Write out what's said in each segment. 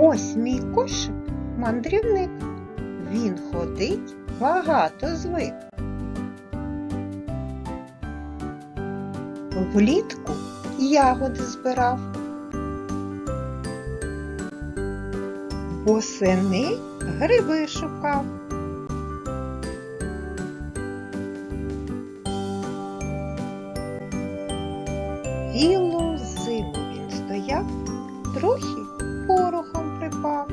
Ось мій кошик мандрівник. Він ходить, багато звик. Влітку ягоди збирав. Восени гриби шукав. Цілу зиму він стояв, трохи припав.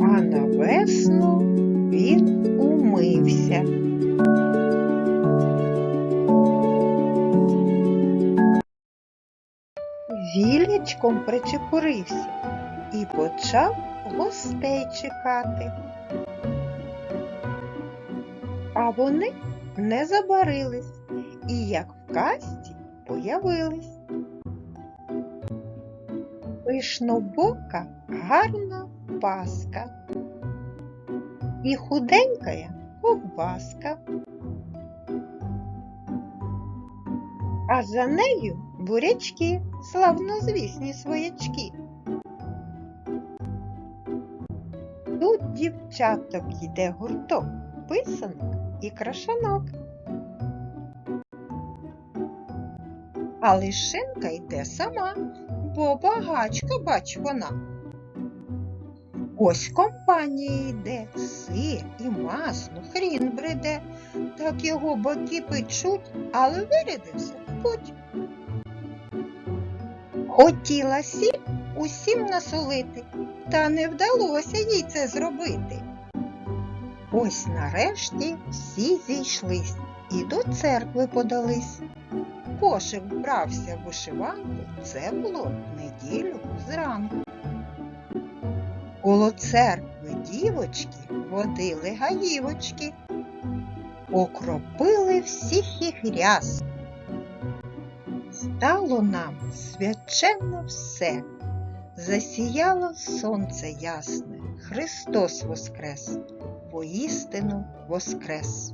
А на весну він умився. Вілячком причепурився і почав гостей чекати. А вони не забарились і, як в казці, появились. Пишнобока гарна паска і худенькая ковбаска. А за нею бурячки, славнозвісні своячки. Тут дівчаток йде гурток, писанок і крашанок. А лишинка йде сама, бо багачка, бач вона. Ось компанія йде, сир і масло, хрін бреде, так його боки печуть, але вирядився в путь. Хотіла сіль усім насолити, та не вдалося їй це зробити. Ось нарешті всі зійшлись і до церкви подались. Кошик вбрався в вишиванку, це було в неділю зранку. Коло церкви дівочки водили гаївочки, окропили всіх їх ряс. Стало нам свяченно все, засіяло сонце ясне, Христос воскрес, воістину воскрес.